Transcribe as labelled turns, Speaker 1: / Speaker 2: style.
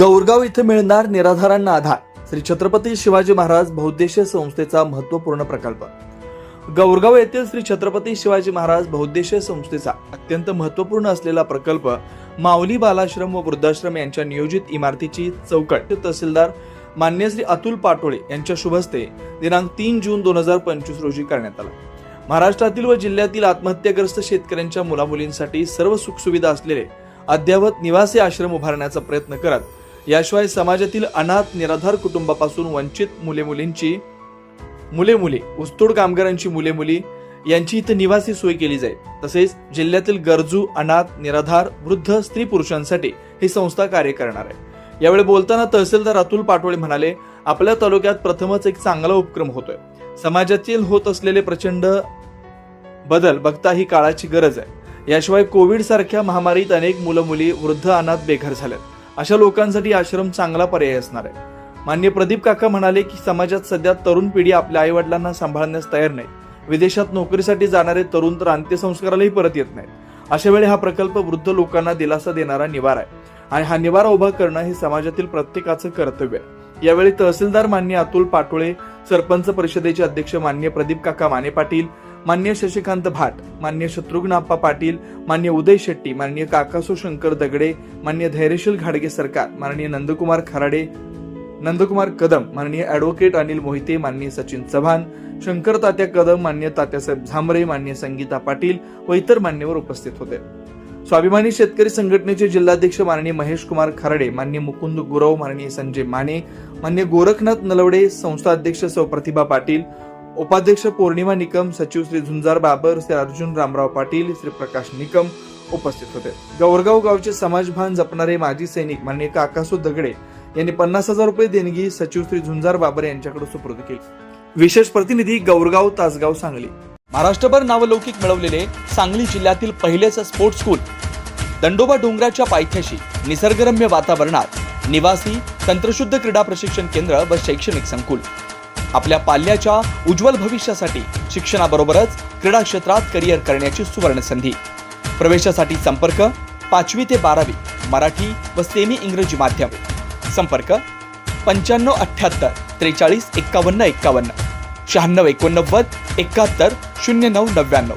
Speaker 1: गौरगाव इथे मिळणार निराधारांना आधार. श्री छत्रपती शिवाजी महाराज बहुद्देशीय संस्थेचा महत्त्वपूर्ण प्रकल्प. गौरगाव येथील श्री छत्रपती शिवाजी महाराज बहुद्देशीय संस्थेचा अत्यंत महत्त्वपूर्ण असलेला प्रकल्प माऊली बालाश्रम व वृद्धाश्रम यांच्या नियोजित इमारतीची चौकट. तहसीलदार मान्य श्री अतुल पाटोळे यांच्या शुभस्ते दिनांक तीन जून दोन हजार पंचवीस रोजी करण्यात आला. महाराष्ट्रातील व जिल्ह्यातील आत्महत्याग्रस्त शेतकऱ्यांच्या मुलामुलींसाठी सर्व सुखसुविधा असलेले अद्ययावत निवासी आश्रम उभारण्याचा प्रयत्न करत याशिवाय समाजातील अनाथ निराधार कुटुंबापासून वंचित मुले मुलींची मुले मुली ऊसतोड कामगारांची मुले मुली यांची इथं निवासी सोय केली जाईल. तसेच जिल्ह्यातील गरजू अनाथ निराधार वृद्ध स्त्री पुरुषांसाठी ही संस्था कार्य करणार आहे. यावेळी बोलताना तहसीलदार अतुल पाटोळे म्हणाले आपल्या तालुक्यात प्रथमच एक चांगला उपक्रम होतोय. समाजातील होत असलेले प्रचंड बदल बघता ही काळाची गरज आहे. याशिवाय कोविड सारख्या महामारीत अनेक मुलं मुली वृद्ध अनाथ बेघर झाल्यात अशा लोकांसाठी आश्रम चांगला पर्याय असणार आहे. मान्य प्रदीप काका म्हणाले की समाजात सध्या तरुण पिढी आपल्या आईवडिलांना सांभाळण्यास तयार नाही विदेशात नोकरीसाठी जाणारे तरुण तर अंत्यसंस्कारालाही परत येत नाहीत. अशा वेळी हा प्रकल्प वृद्ध लोकांना दिलासा देणारा निवारा आहे. आणि हा निवारा उभा करणं हे समाजातील प्रत्येकाचं कर्तव्य आहे. यावेळी तहसीलदार मान्य अतुल पाटोळे सरपंच परिषदेचे अध्यक्ष मान्य प्रदीप काका माने पाटील मान्य शशिकांत भाट मान्य शत्रुघ्न आप्पा पाटील मान्य उदय शेट्टी मान्य काकासो शंकर दगडे मान्य धैर्यशील घाडगे सरकार माननीय नंदकुमार खराडे नंदकुमार कदम माननीय ॲडव्होकेट अनिल मोहिते माननीय सचिन चव्हाण शंकर तात्या कदम मान्य तात्यासाहेब झांबरे मान्य संगीता पाटील व इतर मान्यवर उपस्थित होते. स्वाभिमानी शेतकरी संघटनेचे जिल्हाध्यक्ष माननीय महेश कुमार खराडे मान्य मुकुंद गुरव माननीय संजय माने मान्य गोरखनाथ नलवडे संस्था अध्यक्ष सौ प्रतिभा पाटील उपाध्यक्ष पौर्णिमा निकम सचिव श्री झुंजार बाबर श्री अर्जुन रामराव पाटील श्री प्रकाश निकम उपस्थित होते. गौरगाव गावचे समाजभान जपणारे माजी सैनिक माननीय काकासो दगडे यांनी पन्नास हजार रुपये देणगी सचिव श्री झुंजार बाबर यांच्याकडे सुपूर्द केली. विशेष प्रतिनिधी गौरगाव तासगाव सांगली. महाराष्ट्रभर नावलौकिक मिळवलेले सांगली जिल्ह्यातील पहिलेच स्पोर्ट्स स्कूल. दंडोबा डोंगराच्या पायथ्याशी निसर्गरम्य वातावरणात निवासी तंत्रशुद्ध क्रीडा प्रशिक्षण केंद्र व शैक्षणिक संकुल. आपल्या पाल्याच्या उज्ज्वल भविष्यासाठी शिक्षणाबरोबरच क्रीडा क्षेत्रात करिअर करण्याची सुवर्ण संधी. प्रवेशासाठी संपर्क पाचवी ते बारावी मराठी व सेमी इंग्रजी माध्यम. संपर्क पंच्याण्णव अठ्ठ्याहत्तर त्रेचाळीस एक्कावन्न एक्कावन्न शहाण्णव एकोणनव्वद एकाहत्तर शून्य नऊ नव्याण्णव.